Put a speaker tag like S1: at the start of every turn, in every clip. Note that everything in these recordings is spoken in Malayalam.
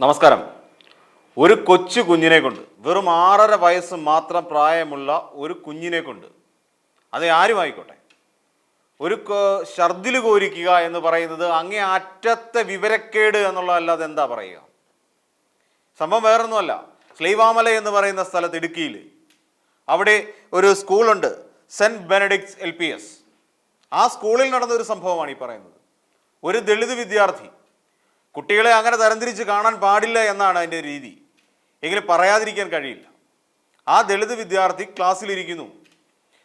S1: നമസ്കാരം. ഒരു കൊച്ചു കുഞ്ഞിനെ കൊണ്ട് വെറും ആറര വയസ്സ് മാത്രം പ്രായമുള്ള ഒരു കുഞ്ഞിനെ കൊണ്ട് അത് ആരുമായിക്കോട്ടെ? ഒരു ഛർദിൽ കോരിക്കുക എന്ന് പറയുന്നത് അങ്ങേ അറ്റത്തെ വിവരക്കേട് എന്നുള്ളതല്ലാതെ എന്താ പറയുക? സംഭവം വേറൊന്നുമല്ല. സ്ലീവാമല എന്ന് പറയുന്ന സ്ഥലത്ത് ഇടുക്കിയിൽ അവിടെ ഒരു സ്കൂളുണ്ട് saint Benedicts L P S. ആ സ്കൂളിൽ നടന്ന ഒരു സംഭവമാണ് ഈ പറയുന്നത്. ഒരു ദളിത് വിദ്യാർത്ഥി കുട്ടികളെ അങ്ങനെ തരംതിരിച്ച് കാണാൻ പാടില്ല എന്നാണ് അതിന്റെ രീതി. എങ്കിലും പറയാതിരിക്കാൻ കഴിയില്ല. ആ ദളിത് വിദ്യാർത്ഥി ക്ലാസ്സിലിരിക്കുന്നു.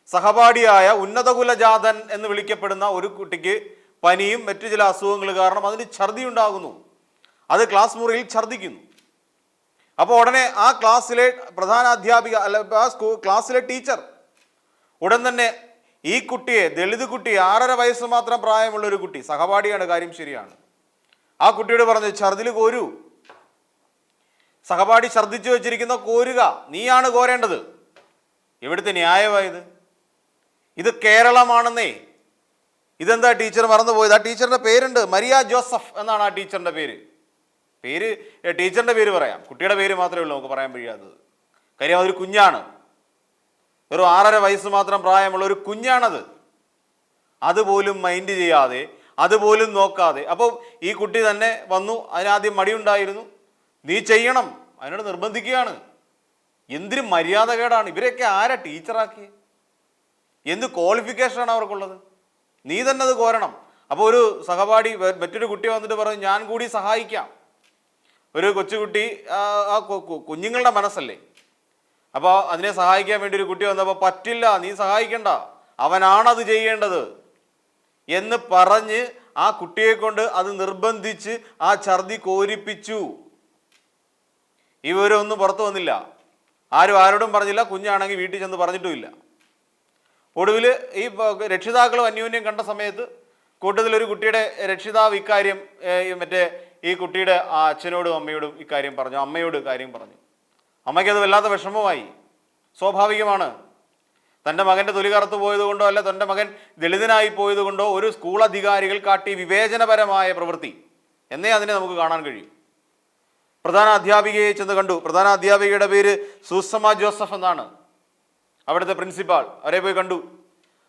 S1: സഹപാഠിയായ ഉന്നതകുലജാതൻ എന്ന് വിളിക്കപ്പെടുന്ന ഒരു കുട്ടിക്ക് പനിയും മറ്റു ചില അസുഖങ്ങൾ കാരണം അതിന് ഛർദി ഉണ്ടാകുന്നു അത് ക്ലാസ് മുറിയിൽ ഛർദിക്കുന്നു. അപ്പോൾ ഉടനെ ആ ക്ലാസ്സിലെ പ്രധാന അധ്യാപിക അല്ല ആ സ്കൂ ക്ലാസ്സിലെ ടീച്ചർ ഉടൻ തന്നെ ഈ കുട്ടിയെ ദളിത് കുട്ടി ആറര വയസ്സ് മാത്രം പ്രായമുള്ള ഒരു കുട്ടി സഹപാഠിയാണ് കാര്യം ശരിയാണ്. ആ കുട്ടിയോട് പറഞ്ഞു ഛർദിൽ കോരൂ. സഹപാഠി ഛർദിച്ചു വെച്ചിരിക്കുന്ന കോരുക. നീയാണ് കോരേണ്ടത്. എവിടുത്തെ ന്യായമായത് ഇത്? കേരളമാണെന്നേ. ഇതെന്താ ടീച്ചർ മറന്നുപോയത്? ആ ടീച്ചറിന്റെ പേരുണ്ട് മരിയ ജോസഫ് എന്നാണ് ആ ടീച്ചറിന്റെ പേര്. പേര് ടീച്ചറിന്റെ പേര് പറയാം. കുട്ടിയുടെ പേര് മാത്രമേ ഉള്ളൂ നമുക്ക് പറയാൻ കഴിയാത്തത് കാര്യം അതൊരു കുഞ്ഞാണ്. വെറും ആറര വയസ്സ് മാത്രം പ്രായമുള്ള ഒരു കുഞ്ഞാണത്. അതുപോലും മൈൻഡ് ചെയ്യാതെ അതുപോലും നോക്കാതെ. അപ്പോൾ ഈ കുട്ടി തന്നെ വന്നു അതിനാദ്യം മടിയുണ്ടായിരുന്നു. നീ ചെയ്യണം. അതിനോട് നിർബന്ധിക്കുകയാണ്. എന്തിനും മര്യാദകേടാണ്. ഇവരെയൊക്കെ ആരാ ടീച്ചറാക്കി എന്ത് ക്വാളിഫിക്കേഷനാണ് അവർക്കുള്ളത്? നീ തന്നെ അത് കോരണം. അപ്പോൾ ഒരു സഹപാഠി മറ്റൊരു കുട്ടി വന്നിട്ട് പറഞ്ഞു ഞാൻ കൂടി സഹായിക്കാം. ഒരു കൊച്ചുകുട്ടി ആ, കുഞ്ഞുങ്ങളുടെ മനസ്സല്ലേ? അപ്പോൾ അതിനെ സഹായിക്കാൻ വേണ്ടി ഒരു കുട്ടി വന്നപ്പോൾ പറ്റില്ല നീ സഹായിക്കണ്ട. അവനാണത് ചെയ്യേണ്ടത്. എന്ന് പറഞ്ഞ് ആ കുട്ടിയെ കൊണ്ട് അത് നിർബന്ധിച്ച് ആ ഛർദി കോരിപ്പിച്ചു. ഇവരൊന്നും പുറത്തു വന്നില്ല. ആരും ആരോടും പറഞ്ഞില്ല. കുഞ്ഞാണെങ്കിൽ വീട്ടിൽ ചെന്ന് പറഞ്ഞിട്ടുമില്ല. ഒടുവിൽ ഈ രക്ഷിതാക്കളും അന്യോന്യം കണ്ട സമയത്ത് കൂട്ടത്തിൽ ഒരു കുട്ടിയുടെ രക്ഷിതാവ് ഇക്കാര്യം മറ്റേ ഈ കുട്ടിയുടെ ആ അച്ഛനോടും അമ്മയോടും ഇക്കാര്യം പറഞ്ഞു. അമ്മയോട് കാര്യം പറഞ്ഞു. അമ്മയ്ക്ക് അത് വല്ലാത്ത വിഷമമായി. സ്വാഭാവികമാണ്. തന്റെ മകന്റെ തൊലി കറുത്തു പോയതുകൊണ്ടോ അല്ല തന്റെ മകൻ ദളിതനായി പോയതുകൊണ്ടോ ഒരു സ്കൂൾ അധികാരികൾ കാട്ടി വിവേചനപരമായ പ്രവൃത്തി. എന്നേ അതിനെ നമുക്ക് കാണാൻ കഴിയും. പ്രധാന അധ്യാപികയെ ചെന്ന് കണ്ടു. പ്രധാന അധ്യാപികയുടെ പേര് സൂസമ്മ ജോസഫ് എന്നാണ്. അവിടുത്തെ പ്രിൻസിപ്പാൾ അവരെ പോയി കണ്ടു.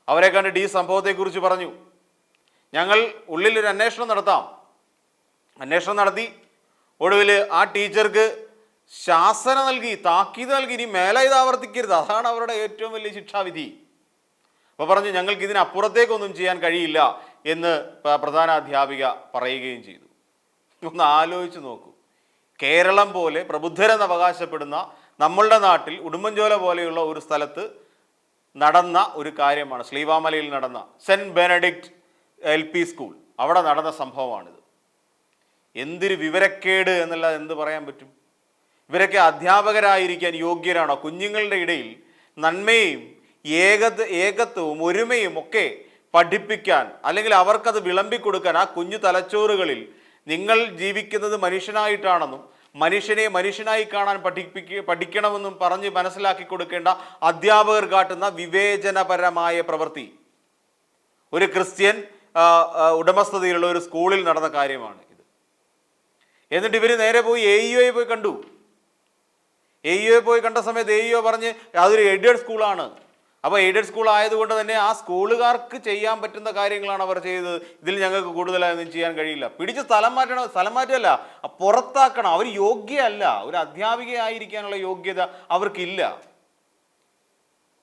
S1: അവരെ കണ്ടിട്ട് ഈ സംഭവത്തെക്കുറിച്ച് പറഞ്ഞു. ഞങ്ങൾ ഉള്ളിൽ ഒരു അന്വേഷണം നടത്താം. അന്വേഷണം നടത്തി. ഒടുവിൽ ആ ടീച്ചർക്ക് ശാസന നൽകി താക്കീത് നൽകി ഇനി മേലെ ഇത് ആവർത്തിക്കരുത്. അതാണ് അവരുടെ ഏറ്റവും വലിയ ശിക്ഷാവിധി. അപ്പോൾ പറഞ്ഞു ഞങ്ങൾക്ക് ഇതിനപ്പുറത്തേക്കൊന്നും ചെയ്യാൻ കഴിയില്ല എന്ന് പ്രധാന അധ്യാപിക പറയുകയും ചെയ്തു. ഒന്ന് ആലോചിച്ച് നോക്കൂ. കേരളം പോലെ പ്രബുദ്ധരെന്ന് അവകാശപ്പെടുന്ന നമ്മളുടെ നാട്ടിൽ ഉടുമ്പൻചോല പോലെയുള്ള ഒരു സ്ഥലത്ത് നടന്ന ഒരു കാര്യമാണ്. ശ്രീവാമലയിൽ നടന്ന saint Benedict L P school. അവിടെ നടന്ന സംഭവമാണിത്. എന്തൊരു വിവരക്കേട് എന്നല്ല എന്ത് പറയാൻ പറ്റും? ഇവരൊക്കെ അധ്യാപകരായിരിക്കാൻ യോഗ്യരാണോ? കുഞ്ഞുങ്ങളുടെ ഇടയിൽ നന്മയും ഏക ഏകത്വവും ഒരുമയും ഒക്കെ പഠിപ്പിക്കാൻ അല്ലെങ്കിൽ അവർക്കത് വിളമ്പിക്കൊടുക്കാൻ ആ കുഞ്ഞു തലച്ചോറുകളിൽ നിങ്ങൾ ജീവിക്കുന്നത് മനുഷ്യനായിട്ടാണെന്നും മനുഷ്യനെ മനുഷ്യനായി കാണാൻ പഠിപ്പിക്ക പഠിക്കണമെന്നും പറഞ്ഞ് മനസ്സിലാക്കി കൊടുക്കേണ്ട അധ്യാപകർ കാട്ടുന്ന വിവേചനപരമായ പ്രവൃത്തി. ഒരു ക്രിസ്ത്യൻ ഉടമസ്ഥതയിലുള്ള ഒരു സ്കൂളിൽ നടന്ന കാര്യമാണ് ഇത്. എന്നിട്ട് ഇവർ നേരെ പോയി എ പോയി കണ്ടു. എ ഇഒയെ പോയി കണ്ട സമയത്ത് എ ഇഒ പറഞ്ഞ് അതൊരു എയ്ഡഡ് സ്കൂളാണ്. അപ്പോൾ എയ്ഡഡ് സ്കൂൾ ആയതുകൊണ്ട് തന്നെ ആ സ്കൂളുകാർക്ക് ചെയ്യാൻ പറ്റുന്ന കാര്യങ്ങളാണ് അവർ ചെയ്തത്. ഇതിൽ ഞങ്ങൾക്ക് കൂടുതലായൊന്നും ചെയ്യാൻ കഴിയില്ല. പിടിച്ച് സ്ഥലം മാറ്റണം സ്ഥലം മാറ്റമല്ല പുറത്താക്കണം. അവർ യോഗ്യയല്ല. ഒരു അധ്യാപികയായിരിക്കാനുള്ള യോഗ്യത അവർക്കില്ല.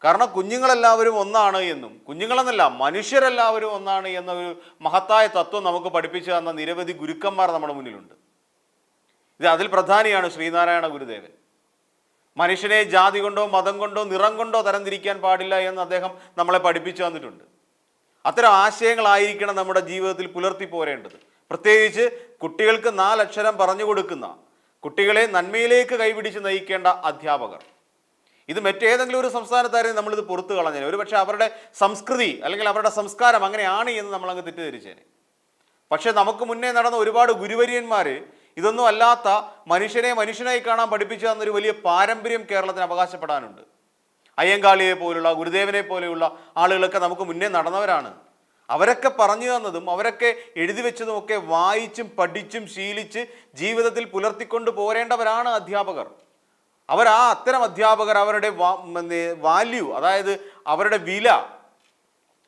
S1: കാരണം കുഞ്ഞുങ്ങളെല്ലാവരും ഒന്നാണ് എന്നും. കുഞ്ഞുങ്ങളെന്നല്ല മനുഷ്യരെല്ലാവരും ഒന്നാണ് എന്നൊരു മഹത്തായ തത്വം നമുക്ക് പഠിപ്പിച്ചു തന്ന നിരവധി ഗുരുക്കന്മാർ നമ്മുടെ മുന്നിലുണ്ട്. ഇത് അതിൽ പ്രധാനിയാണ് ശ്രീനാരായണ ഗുരുദേവൻ. മനുഷ്യനെ ജാതി കൊണ്ടോ മതം കൊണ്ടോ നിറം കൊണ്ടോ തരംതിരിക്കാൻ പാടില്ല എന്ന് അദ്ദേഹം നമ്മളെ പഠിപ്പിച്ചു തന്നിട്ടുണ്ട്. അത്തരം ആശയങ്ങളായിരിക്കണം നമ്മുടെ ജീവിതത്തിൽ പുലർത്തി പോരേണ്ടത്. പ്രത്യേകിച്ച് കുട്ടികൾക്ക് നാലക്ഷരം പറഞ്ഞു കൊടുക്കുന്ന കുട്ടികളെ നന്മയിലേക്ക് കൈപിടിച്ച് നയിക്കേണ്ട അധ്യാപകർ. ഇത് മറ്റേതെങ്കിലും ഒരു സംസ്ഥാനത്തായിരുന്നു നമ്മളിത് പുറത്തു കളഞ്ഞേനെ ഒരു പക്ഷേ അവരുടെ സംസ്കൃതി അല്ലെങ്കിൽ അവരുടെ സംസ്കാരം അങ്ങനെയാണ് എന്ന് നമ്മളങ്ങ് തെറ്റിദ്ധരിച്ചേനെ. പക്ഷേ നമുക്ക് മുന്നേ നടന്ന ഒരുപാട് ഗുരുവര്യന്മാർ ഇതൊന്നും അല്ലാത്ത മനുഷ്യനെ മനുഷ്യനായി കാണാൻ പഠിപ്പിച്ചു തന്നൊരു വലിയ പാരമ്പര്യം കേരളത്തിന് അവകാശപ്പെടാനുണ്ട്. അയ്യങ്കാളിയെ പോലുള്ള ഗുരുദേവനെ പോലെയുള്ള ആളുകളൊക്കെ നമുക്ക് മുന്നേ നടന്നവരാണ്. അവരൊക്കെ പറഞ്ഞു തന്നതും അവരൊക്കെ എഴുതി വെച്ചതും ഒക്കെ വായിച്ചും പഠിച്ചും ശീലിച്ച് ജീവിതത്തിൽ പുലർത്തിക്കൊണ്ട് പോരേണ്ടവരാണ് അധ്യാപകർ. അവർ ആ അത്തരം അധ്യാപകർ അവരുടെ വാല്യൂ അതായത് അവരുടെ വില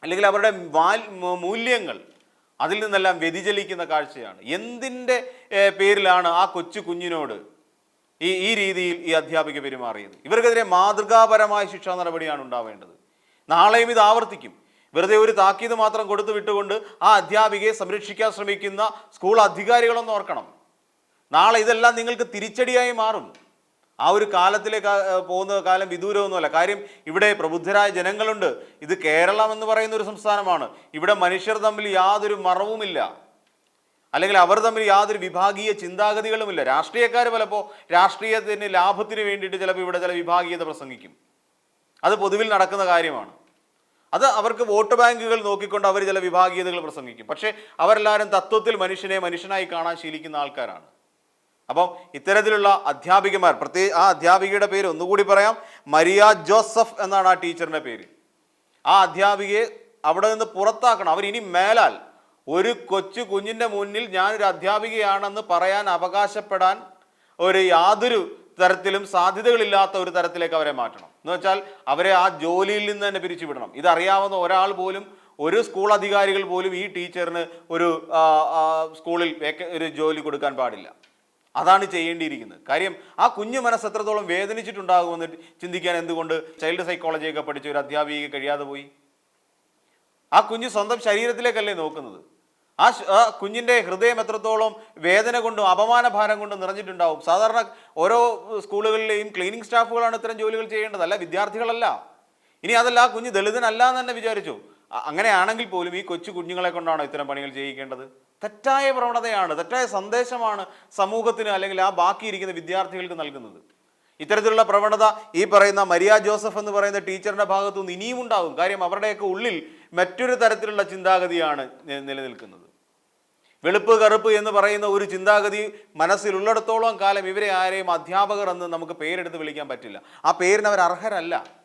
S1: അല്ലെങ്കിൽ അവരുടെ മൂല്യങ്ങൾ അതിൽ നിന്നെല്ലാം വ്യതിചലിക്കുന്ന കാഴ്ചയാണ്. എന്തിന്റെ പേരിലാണ് ആ കൊച്ചു കുഞ്ഞിനോട് ഈ ഈ രീതിയിൽ ഈ അധ്യാപിക പെരുമാറിയത്? ഇവർക്കെതിരെ മാതൃകാപരമായ ശിക്ഷാ നടപടിയാണ് ഉണ്ടാവേണ്ടത്. നാളെയും ഇത് ആവർത്തിക്കും. വെറുതെ ഒരു താക്കീത് മാത്രം കൊടുത്തു വിട്ടുകൊണ്ട് ആ അധ്യാപികയെ സംരക്ഷിക്കാൻ ശ്രമിക്കുന്ന സ്കൂൾ അധികാരികളൊന്നും ഓർക്കണം. നാളെ ഇതെല്ലാം നിങ്ങൾക്ക് തിരിച്ചടിയായി മാറും. ആ ഒരു കാലത്തിലേക്ക് പോകുന്ന കാലം വിദൂരമൊന്നുമല്ല. കാര്യം ഇവിടെ പ്രബുദ്ധരായ ജനങ്ങളുണ്ട്. ഇത് കേരളം എന്ന് പറയുന്ന ഒരു സംസ്ഥാനമാണ്. ഇവിടെ മനുഷ്യർ തമ്മിൽ യാതൊരു മറവുമില്ല. അല്ലെങ്കിൽ അവർ തമ്മിൽ യാതൊരു വിഭാഗീയ ചിന്താഗതികളുമില്ല. രാഷ്ട്രീയക്കാർ പലപ്പോൾ രാഷ്ട്രീയത്തിന് ലാഭത്തിന് വേണ്ടിയിട്ട് ചിലപ്പോൾ ഇവിടെ ചില വിഭാഗീയത പ്രസംഗിക്കും. അത് പൊതുവിൽ നടക്കുന്ന കാര്യമാണ്. അത് അവർക്ക് വോട്ട് ബാങ്കുകൾ നോക്കിക്കൊണ്ട് അവർ ചില വിഭാഗീയതകൾ പ്രസംഗിക്കും. പക്ഷേ അവരെല്ലാവരും തത്വത്തിൽ മനുഷ്യനെ മനുഷ്യനായി കാണാൻ ശീലിക്കുന്ന ആൾക്കാരാണ്. അപ്പം ഇത്തരത്തിലുള്ള അധ്യാപികമാർ പ്രത്യേക ആ അധ്യാപികയുടെ പേര് ഒന്നുകൂടി പറയാം. മരിയ ജോസഫ് എന്നാണ് ആ ടീച്ചറിന്റെ പേര്. ആ അധ്യാപികയെ അവിടെ നിന്ന് പുറത്താക്കണം. അവർ ഇനി മേലാൽ. ഒരു കൊച്ചു കുഞ്ഞിന്റെ മുന്നിൽ ഞാനൊരു അധ്യാപികയാണെന്ന് പറയാൻ അവകാശപ്പെടാൻ ഒരു യാതൊരു തരത്തിലും സാധ്യതകളില്ലാത്ത ഒരു തരത്തിലേക്ക് അവരെ മാറ്റണം. എന്ന് വെച്ചാൽ അവരെ ആ ജോലിയിൽ നിന്ന് തന്നെ പിരിച്ചുവിടണം. ഇതറിയാവുന്ന ഒരാൾ പോലും ഒരു സ്കൂൾ അധികാരികൾ പോലും ഈ ടീച്ചറിന് ഒരു സ്കൂളിൽ ഒരു ജോലി കൊടുക്കാൻ പാടില്ല. അതാണ് ചെയ്യേണ്ടിയിരിക്കുന്നത്. കാര്യം ആ കുഞ്ഞു മനസ്സ് എത്രത്തോളം വേദനിച്ചിട്ടുണ്ടാകുമെന്ന് ചിന്തിക്കാൻ എന്തുകൊണ്ട് ചൈൽഡ് സൈക്കോളജിയൊക്കെ പഠിച്ച ഒരു അധ്യാപിക കഴിയാതെ പോയി? ആ കുഞ്ഞ് സ്വന്തം ശരീരത്തിലേക്കല്ലേ നോക്കുന്നത്? ആ കുഞ്ഞിന്റെ ഹൃദയം എത്രത്തോളം വേദന കൊണ്ടും അപമാനഭാരം കൊണ്ടും നിറഞ്ഞിട്ടുണ്ടാവും? സാധാരണ ഓരോ സ്കൂളുകളിലെയും ക്ലീനിങ് സ്റ്റാഫുകളാണ് ഇത്തരം ജോലികൾ അല്ല വിദ്യാർത്ഥികളല്ല. ഇനി അതല്ല ആ കുഞ്ഞ് ദളിതനല്ല എന്ന് തന്നെ വിചാരിച്ചു? അങ്ങനെയാണെങ്കിൽ പോലും ഈ കൊച്ചു കുഞ്ഞുങ്ങളെ കൊണ്ടാണോ ഇത്തരം പണികൾ ചെയ്യിക്കേണ്ടത്? തെറ്റായ പ്രവണതയാണ് തെറ്റായ സന്ദേശമാണ് സമൂഹത്തിന് അല്ലെങ്കിൽ ആ ബാക്കിയിരിക്കുന്ന വിദ്യാർത്ഥികൾക്ക് നൽകുന്നത്. ഇത്തരത്തിലുള്ള പ്രവണത ഈ പറയുന്ന മരിയ ജോസഫ് എന്ന് പറയുന്ന ടീച്ചറിന്റെ ഭാഗത്തു നിന്ന് ഇനിയും ഉണ്ടാകും. കാര്യം അവരുടെയൊക്കെ ഉള്ളിൽ മറ്റൊരു തരത്തിലുള്ള ചിന്താഗതിയാണ് നിലനിൽക്കുന്നത്. വെളുപ്പ് കറുപ്പ് എന്ന് പറയുന്ന ഒരു ചിന്താഗതി മനസ്സിലുള്ളിടത്തോളം കാലം ഇവരെ ആരെയും അധ്യാപകർ എന്ന് നമുക്ക് പേരെടുത്ത് വിളിക്കാൻ പറ്റില്ല. ആ പേരിന് അവർ അർഹരല്ല.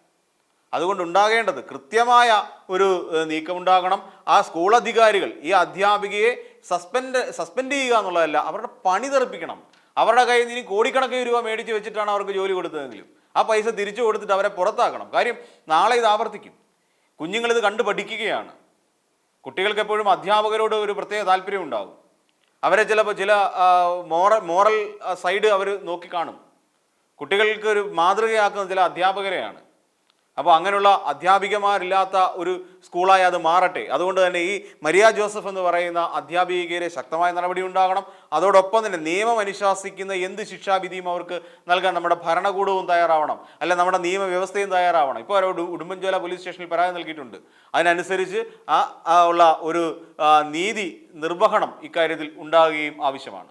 S1: അതുകൊണ്ട് ഉണ്ടാകേണ്ടത് കൃത്യമായ ഒരു നീക്കമുണ്ടാകണം. ആ സ്കൂൾ അധികാരികൾ ഈ അധ്യാപികയെ സസ്പെൻഡ് സസ്പെൻഡ് ചെയ്യുക എന്നുള്ളതല്ല അവരുടെ പണി തെറിപ്പിക്കണം. അവരുടെ കയ്യിൽ നിന്ന് ഇനി കോടിക്കണക്കിന് രൂപ മേടിച്ച് വെച്ചിട്ടാണ് അവർക്ക് ജോലി കൊടുത്തതെങ്കിലും. ആ പൈസ തിരിച്ചു കൊടുത്തിട്ട് അവരെ പുറത്താക്കണം. കാര്യം നാളെ ഇത് ആവർത്തിക്കും. കുഞ്ഞുങ്ങൾ ഇത് കണ്ടു പഠിക്കുകയാണ്. കുട്ടികൾക്ക് എപ്പോഴും അധ്യാപകരോട് ഒരു പ്രത്യേക താല്പര്യം ഉണ്ടാകും അവരെ ചിലപ്പോൾ ചില മോറൽ മോറൽ സൈഡ് അവർ നോക്കിക്കാണും കുട്ടികൾക്ക് ഒരു മാതൃകയാക്കുന്ന ചില അധ്യാപകരെയാണ്. അപ്പോൾ അങ്ങനെയുള്ള അധ്യാപികമാരില്ലാത്ത ഒരു സ്കൂളായി അത് മാറട്ടെ. അതുകൊണ്ട് തന്നെ ഈ മരിയ ജോസഫ് എന്ന് പറയുന്ന അധ്യാപികയിലെ ശക്തമായ നടപടി ഉണ്ടാകണം. അതോടൊപ്പം തന്നെ നിയമം അനുശാസിക്കുന്ന എന്ത് ശിക്ഷാവിധിയും അവർക്ക് നൽകാൻ നമ്മുടെ ഭരണകൂടവും തയ്യാറാവണം. അല്ല നമ്മുടെ നിയമവ്യവസ്ഥയും തയ്യാറാവണം. ഇപ്പോൾ അവരോട് ഉടുമ്പൻചോല പോലീസ് സ്റ്റേഷനിൽ പരാതി നൽകിയിട്ടുണ്ട്. അതിനനുസരിച്ച് ആ ഉള്ള ഒരു നീതി നിർവഹണം ഇക്കാര്യത്തിൽ ഉണ്ടാകുകയും ആവശ്യമാണ്.